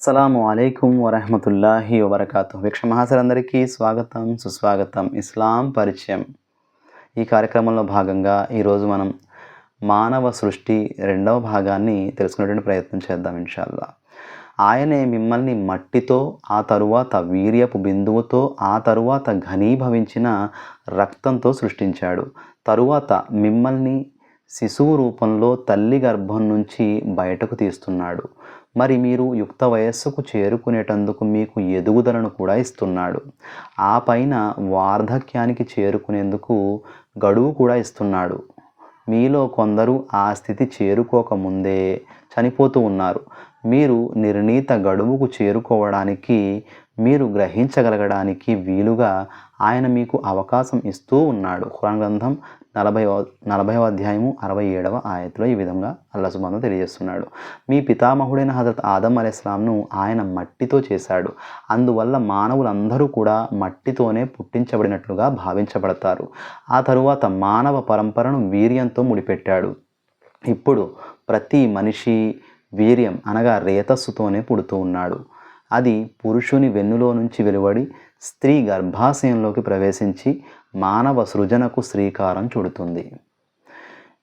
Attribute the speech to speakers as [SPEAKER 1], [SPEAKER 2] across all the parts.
[SPEAKER 1] అస్సలము అలైకుం వరహమతుల్లాహి వబర్కాతు వీక్ష మహాసరందరికీ స్వాగతం సుస్వాగతం ఇస్లాం పరిచయం. ఈ కార్యక్రమంలో భాగంగా ఈరోజు మనం మానవ సృష్టి రెండవ భాగాన్ని తెలుసుకునేటువంటి ప్రయత్నం చేద్దాం ఇన్షాల్లా. ఆయనే మిమ్మల్ని మట్టితో ఆ తరువాత వీర్యపు బిందువుతో ఆ తరువాత ఘనీభవించిన రక్తంతో సృష్టించాడు. తరువాత మిమ్మల్ని శిశువు రూపంలో తల్లి గర్భం నుంచి బయటకు తీస్తున్నాడు. మరి మీరు యుక్త వయస్సుకు చేరుకునేటందుకు మీకు ఎదుగుదలను కూడా ఇస్తున్నాడు. ఆ పైన వార్ధక్యానికి చేరుకునేందుకు గడువు కూడా ఇస్తున్నాడు. మీలో కొందరు ఆ స్థితి చేరుకోకముందే చనిపోతూ ఉన్నారు. మీరు నిర్ణీత గడువుకు చేరుకోవడానికి మీరు గ్రహించగలగడానికి వీలుగా ఆయన మీకు అవకాశం ఇస్తూ ఉన్నాడు. ఖురాన్ గ్రంథం నలభై నలభైవ అధ్యాయము అరవై ఏడవ ఆయతలో ఈ విధంగా అల్లా సుబాను తెలియజేస్తున్నాడు. మీ పితామహుడైన హజరత్ ఆదం అలైస్లాంను ఆయన మట్టితో చేశాడు. అందువల్ల మానవులందరూ కూడా మట్టితోనే పుట్టించబడినట్లుగా భావించబడతారు. ఆ తరువాత మానవ పరంపరను వీర్యంతో ముడిపెట్టాడు. ఇప్పుడు ప్రతి మనిషి వీర్యం అనగా రేతస్సుతోనే పుడుతూ ఉన్నాడు. అది పురుషుని వెన్నులో నుంచి వెలువడి స్త్రీ గర్భాశయంలోకి ప్రవేశించి మానవ సృజనకు శ్రీకారం చుడుతుంది.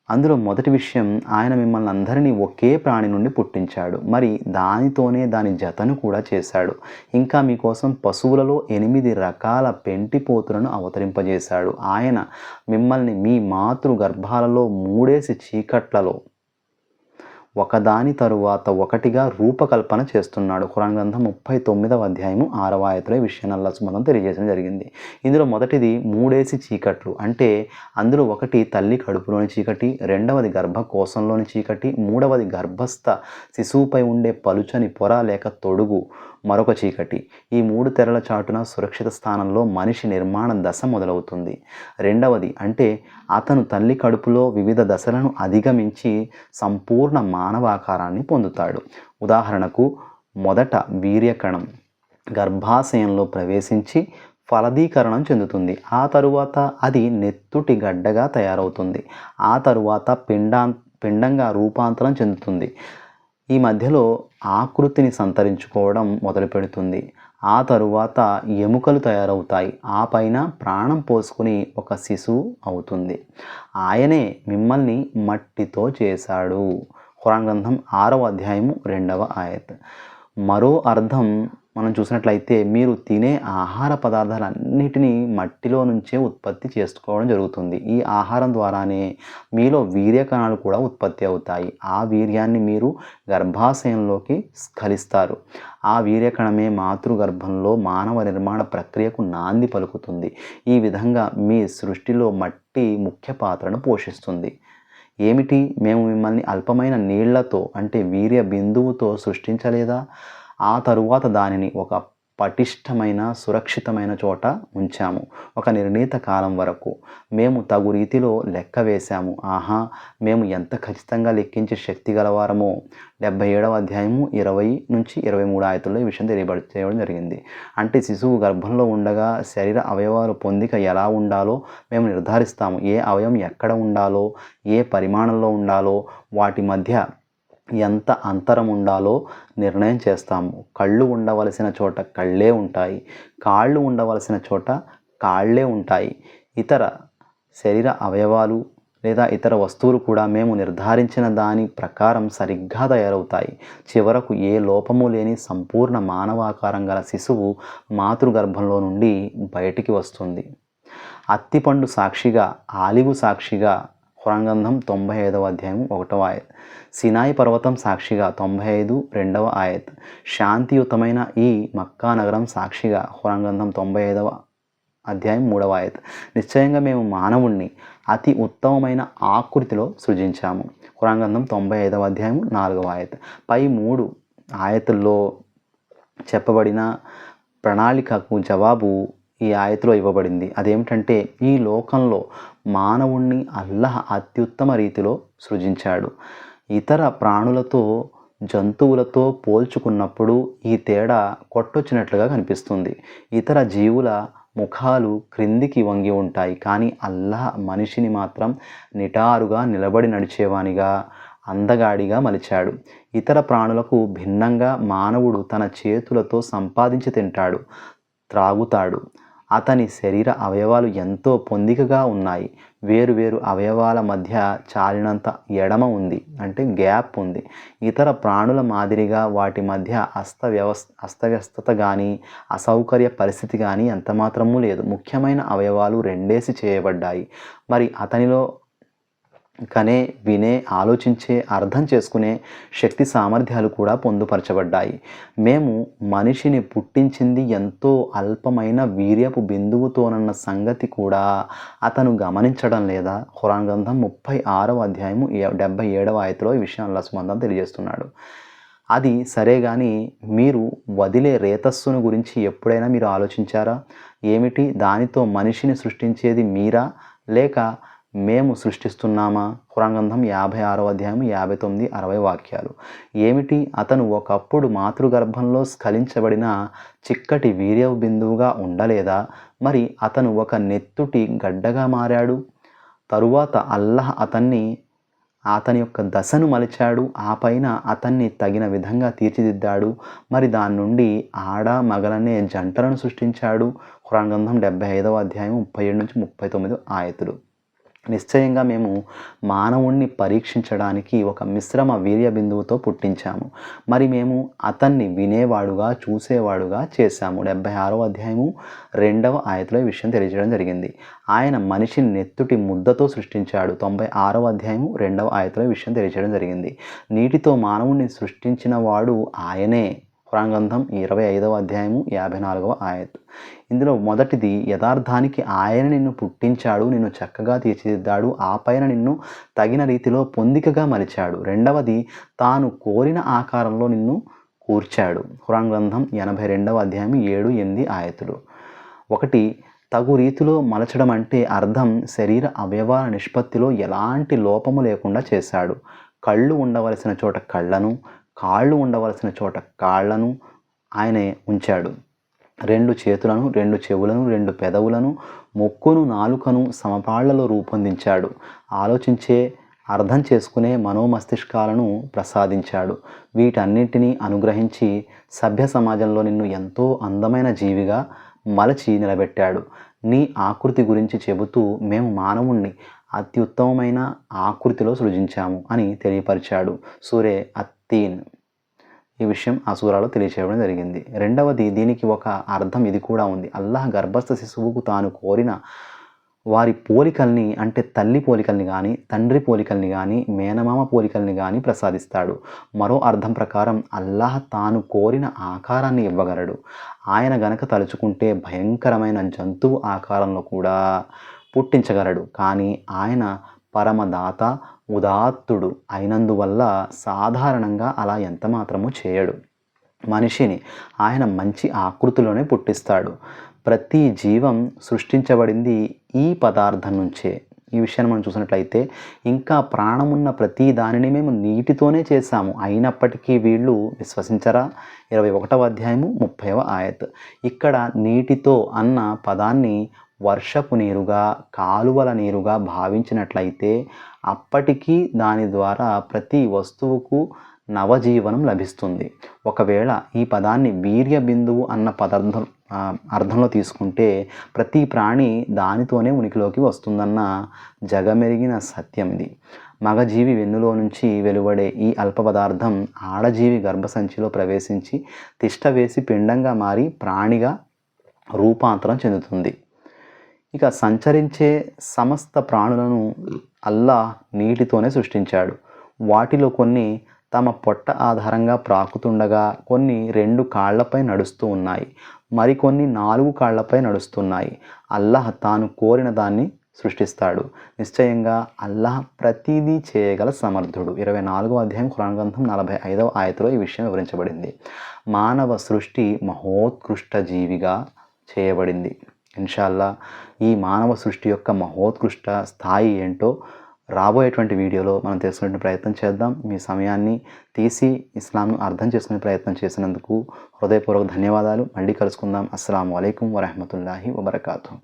[SPEAKER 1] అందులో మొదటి విషయం ఆయన మిమ్మల్ని అందరినీ ఒకే ప్రాణి నుండి పుట్టించాడు. మరి దానితోనే దాని జతను కూడా చేశాడు. ఇంకా మీకోసం పశువులలో ఎనిమిది రకాల పెంటిపోతులను అవతరింపజేశాడు. ఆయన మిమ్మల్ని మీ మాతృ గర్భాలలో మూడేసి చీకట్లలో ఒకదాని తరువాత ఒకటిగా రూపకల్పన చేస్తున్నాడు. ఖురాన్ గ్రంథం ముప్పై తొమ్మిదవ అధ్యాయము ఆరవ ఆయతలో ఈ విషయాన్ని అల్లా సుమతం తెలియజేయడం జరిగింది. ఇందులో మొదటిది మూడేసి చీకట్లు. అంటే అందులో ఒకటి తల్లి కడుపులోని చీకటి రెండవది గర్భకోశంలోని చీకటి మూడవది గర్భస్థ శిశువుపై ఉండే పలుచని పొర లేక తొడుగు. మరొక చీకటి. ఈ మూడు తెరల చాటున సురక్షిత స్థానంలో మనిషి నిర్మాణ దశ మొదలవుతుంది. రెండవది అంటే అతను తల్లి కడుపులో వివిధ దశలను అధిగమించి సంపూర్ణ మానవాకారాన్ని పొందుతాడు. ఉదాహరణకు మొదట వీర్యకణం గర్భాశయంలో ప్రవేశించి ఫలదీకరణం చెందుతుంది. ఆ తరువాత అది నెత్తుటి గడ్డగా తయారవుతుంది. ఆ తరువాత పిండా పిండంగా రూపాంతరం చెందుతుంది. ఈ మధ్యలో ఆకృతిని సంతరించుకోవడం మొదలు పెడుతుంది. ఆ తరువాత ఎముకలు తయారవుతాయి. ఆ పైన ప్రాణం పోసుకుని ఒక శిశువు అవుతుంది. ఆయనే మిమ్మల్ని మట్టితో చేశాడు. ఖురాన్ గ్రంథం ఆరవ అధ్యాయము రెండవ ఆయత్. మరో అర్థం మనం చూసినట్లయితే మీరు తినే ఆహార పదార్థాలన్నిటినీ మట్టిలో నుంచే ఉత్పత్తి చేసుకోవడం జరుగుతుంది. ఈ ఆహారం ద్వారానే మీలో వీర్య కణాలు కూడా ఉత్పత్తి అవుతాయి. ఆ వీర్యాన్ని మీరు గర్భాశయంలోకి స్ఖలిస్తారు. ఆ వీర్యకణమే మాతృగర్భంలో మానవ నిర్మాణ ప్రక్రియకు నాంది పలుకుతుంది. ఈ విధంగా మీ సృష్టిలో మట్టి ముఖ్య పాత్రను పోషిస్తుంది. ఏమిటి? మేము మిమ్మల్ని అల్పమైన నీళ్ళతో అంటే వీర్య బిందువుతో సృష్టించలేదా? ఆ తరువాత దానిని ఒక పటిష్టమైన సురక్షితమైన చోట ఉంచాము. ఒక నిర్ణీత కాలం వరకు మేము తగు రీతిలో లెక్క వేశాము. ఆహా మేము ఎంత ఖచ్చితంగా లెక్కించే శక్తి గలవారమో. డెబ్బై ఏడవ అధ్యాయము ఇరవై నుంచి ఇరవై మూడు ఆయతుల్లో ఈ విషయం తెలియబడి చేయడం జరిగింది. అంటే శిశువు గర్భంలో ఉండగా శరీర అవయవాలు పొందిక ఎలా ఉండాలో మేము నిర్ధారిస్తాము. ఏ అవయవం ఎక్కడ ఉండాలో ఏ పరిమాణంలో ఉండాలో వాటి మధ్య ఎంత అంతరం ఉండాలో నిర్ణయం చేస్తాము. కళ్ళు ఉండవలసిన చోట కళ్ళే ఉంటాయి. కాళ్ళు ఉండవలసిన చోట కాళ్ళే ఉంటాయి. ఇతర శరీర అవయవాలు లేదా ఇతర వస్తువులు కూడా మేము నిర్ధారించిన దాని ప్రకారం సరిగ్గా తయారవుతాయి. చివరకు ఏ లోపము లేని సంపూర్ణ మానవాకారం గల శిశువు మాతృగర్భంలో నుండి బయటికి వస్తుంది. అత్తిపండు సాక్షిగా ఆలివు సాక్షిగా ఖురాన్ తొంభై ఐదవ అధ్యాయం ఒకటవ ఆయత్. సినాయి పర్వతం సాక్షిగా తొంభై ఐదు రెండవ ఆయత్. శాంతియుతమైన ఈ మక్కా నగరం సాక్షిగా ఖురాన్ తొంభై ఐదవ అధ్యాయం మూడవ ఆయత్. నిశ్చయంగా మేము మానవుణ్ణి అతి ఉత్తమమైన ఆకృతిలో సృజించాము. ఖురాన్ తొంభై ఐదవ అధ్యాయం నాలుగవ ఆయత్. పై మూడు ఆయతుల్లో చెప్పబడిన ప్రణాళికకు జవాబు ఈ ఆయతిలో ఇవ్వబడింది. అదేమిటంటే ఈ లోకంలో మానవుణ్ణి అల్లహ అత్యుత్తమ రీతిలో సృజించాడు. ఇతర ప్రాణులతో జంతువులతో పోల్చుకున్నప్పుడు ఈ తేడా కొట్టొచ్చినట్లుగా కనిపిస్తుంది. ఇతర జీవుల ముఖాలు క్రిందికి వంగి ఉంటాయి. కానీ అల్లాహ్ మనిషిని మాత్రం నిటారుగా నిలబడి నడిచేవానిగా అందగాడిగా మలిచాడు. ఇతర ప్రాణులకు భిన్నంగా మానవుడు తన చేతులతో సంపాదించి తింటాడు త్రాగుతాడు. అతని శరీర అవయవాలు ఎంతో పొందికగా ఉన్నాయి. వేరు వేరు అవయవాల మధ్య చాలినంత ఎడమ ఉంది. అంటే గ్యాప్ ఉంది. ఇతర ప్రాణుల మాదిరిగా వాటి మధ్య అస్తవ్యవస్ అస్తవ్యస్తత కానీ అసౌకర్య పరిస్థితి కానీ ఎంతమాత్రమూ లేదు. ముఖ్యమైన అవయవాలు రెండేసి చేయబడ్డాయి. మరి అతనిలో కనే వినే ఆలోచించే అర్థం చేసుకునే శక్తి సామర్థ్యాలు కూడా పొందుపరచబడ్డాయి. మేము మనిషిని పుట్టించింది ఎంతో అల్పమైన వీర్యపు బిందువుతోనన్న సంగతి కూడా అతను గమనించడం లేదా ఖురాన్ గ్రంథం ముప్పై ఆరవ అధ్యాయము డెబ్బై ఏడవ ఆయతలో ఈ విషయం అల్లా తెలియజేస్తున్నాడు. అది సరే కానీ మీరు వదిలే రేతస్సును గురించి ఎప్పుడైనా మీరు ఆలోచించారా? ఏమిటి? దానితో మనిషిని సృష్టించేది మీరా? లేక మేము సృష్టిస్తున్నామా? పురాణగ్రంథం యాభై ఆరో అధ్యాయం యాభై తొమ్మిది అరవై వాక్యాలు. ఏమిటి? అతను ఒకప్పుడు మాతృగర్భంలో స్ఖలించబడిన చిక్కటి వీర్య బిందువుగా ఉండలేదా? మరి అతను ఒక నెత్తుటి గడ్డగా మారాడు. తరువాత అల్లహ అతన్ని అతని యొక్క దశను మలిచాడు. ఆ పైన అతన్ని తగిన విధంగా తీర్చిదిద్దాడు. మరి దాని నుండి ఆడ మగలనే జంటలను సృష్టించాడు. ఖురాన్ గ్రంథం డెబ్బై ఐదవ అధ్యాయం ముప్పై ఏడు నుంచి ముప్పై తొమ్మిది ఆయతులు. నిశ్చయంగా మేము మానవుణ్ణి పరీక్షించడానికి ఒక మిశ్రమ వీర్య బిందువుతో పుట్టించాము. మరి మేము అతన్ని వినేవాడుగా చూసేవాడుగా చేశాము. డెబ్బై ఆరో అధ్యాయము రెండవ ఆయతలో ఈ విషయం తెలియజేయడం జరిగింది. ఆయన మనిషిని నెత్తుటి ముద్దతో సృష్టించాడు. తొంభై ఆరవ అధ్యాయము రెండవ ఆయతలో ఈ విషయం తెలియజేయడం జరిగింది. నీటితో మానవుణ్ణి సృష్టించిన వాడు ఆయనే. ప్రాంగంధం ఇరవై ఐదవ అధ్యాయము యాభై నాలుగవ ఆయత్. ఇందులో మొదటిది యథార్థానికి ఆయన నిన్ను పుట్టించాడు నిన్ను చక్కగా తీర్చిదిద్దాడు ఆ పైన నిన్ను తగిన రీతిలో పొందికగా మలిచాడు. రెండవది తాను కోరిన ఆకారంలో నిన్ను కూర్చాడు. హురాన్ గ్రంథం ఎనభై రెండవ అధ్యాయం ఏడు ఎనిమిది ఆయతులు. ఒకటి తగు రీతిలో మలచడం అంటే అర్థం శరీర అవయవాల నిష్పత్తిలో ఎలాంటి లోపము లేకుండా చేశాడు. కళ్ళు ఉండవలసిన చోట కళ్ళను కాళ్ళు ఉండవలసిన చోట కాళ్ళను ఆయనే ఉంచాడు. రెండు చేతులను రెండు చెవులను రెండు పెదవులను ముక్కును నాలుకను సమపాళ్ళలో రూపొందించాడు. ఆలోచించే అర్థం చేసుకునే మనోమస్తిష్కాలను ప్రసాదించాడు. వీటన్నింటినీ అనుగ్రహించి సభ్య సమాజంలో నిన్ను ఎంతో అందమైన జీవిగా మలచి నిలబెట్టాడు. నీ ఆకృతి గురించి చెబుతూ మేము మానవుణ్ణి అత్యుత్తమమైన ఆకృతిలో సృజించాము అని తెలియపరిచాడు. సూరే తీన్. ఈ విషయం ఆ సూరాలో తెలియచేయడం జరిగింది. రెండవది దీనికి ఒక అర్థం ఇది కూడా ఉంది. అల్లాహ్ గర్భస్థ శిశువుకు తాను కోరిన వారి పోలికల్ని అంటే తల్లి పోలికల్ని కానీ తండ్రి పోలికల్ని కానీ మేనమామ పోలికల్ని కానీ ప్రసాదిస్తాడు. మరో అర్థం ప్రకారం అల్లాహ్ తాను కోరిన ఆకారాన్ని ఇవ్వగలడు. ఆయన గనక తలుచుకుంటే భయంకరమైన జంతువు ఆకారంలో కూడా పుట్టించగలడు. కానీ ఆయన పరమదాత ఉదాత్తుడు అయినందువల్ల సాధారణంగా అలా ఎంత మాత్రము చేయడు. మనిషిని ఆయన మంచి ఆకృతిలోనే పుట్టిస్తాడు. ప్రతి జీవం సృష్టించబడింది ఈ పదార్థం నుంచే. ఈ విషయాన్ని మనం చూసినట్లయితే ఇంకా ప్రాణమున్న ప్రతి దానిని మేము నీటితోనే చేశాము. అయినప్పటికీ వీళ్ళు విశ్వసించరా? ఇరవై ఒకటవ అధ్యాయము ముప్పైవ ఆయత్. ఇక్కడ నీటితో అన్న పదాన్ని వర్షపు నీరుగా కాలువల నీరుగా భావించినట్లయితే అప్పటికీ దాని ద్వారా ప్రతి వస్తువుకు నవజీవనం లభిస్తుంది. ఒకవేళ ఈ పదాన్ని వీర్య బిందువు అన్న పదార్థం అర్థంలో తీసుకుంటే ప్రతి ప్రాణి దానితోనే ఉనికిలోకి వస్తుందన్న జగమెరిగిన సత్యం ఇది మగజీవి వెన్నులో నుంచి వెలువడే ఈ అల్ప పదార్థం ఆడజీవి గర్భసంచిలో ప్రవేశించి తిష్ట వేసి పిండంగా మారి ప్రాణిగా రూపాంతరం చెందుతుంది. ఇక సంచరించే సమస్త ప్రాణులను అల్లా నీటితోనే సృష్టించాడు. వాటిలో కొన్ని తమ పొట్ట ఆధారంగా ప్రాకుతుండగా కొన్ని రెండు కాళ్ళపై నడుస్తూ ఉన్నాయి. మరికొన్ని నాలుగు కాళ్ళపై నడుస్తున్నాయి. అల్లాహ్ తాను కోరిన దాన్ని సృష్టిస్తాడు. నిశ్చయంగా అల్లాహ్ ప్రతిదీ చేయగల సమర్థుడు. ఇరవై నాలుగో అధ్యాయం ఖురాన్ గ్రంథం నలభై ఐదవ ఆయతలో ఈ విషయం వివరించబడింది. మానవ సృష్టి మహోత్కృష్ట జీవిగా చేయబడింది. ఇన్షాల్లా ఈ మానవ సృష్టి యొక్క మహోత్కృష్ట స్థాయి ఏంటో రాబోయేటువంటి వీడియోలో మనం తెలుసుకునే ప్రయత్నం చేద్దాం. మీ సమయాన్ని తీసి ఇస్లాంను అర్థం చేసుకునే ప్రయత్నం చేసినందుకు హృదయపూర్వక ధన్యవాదాలు. మళ్ళీ కలుసుకుందాం. అస్సలం అయికం వరహమతుల్లాహి వబర్కాతూ.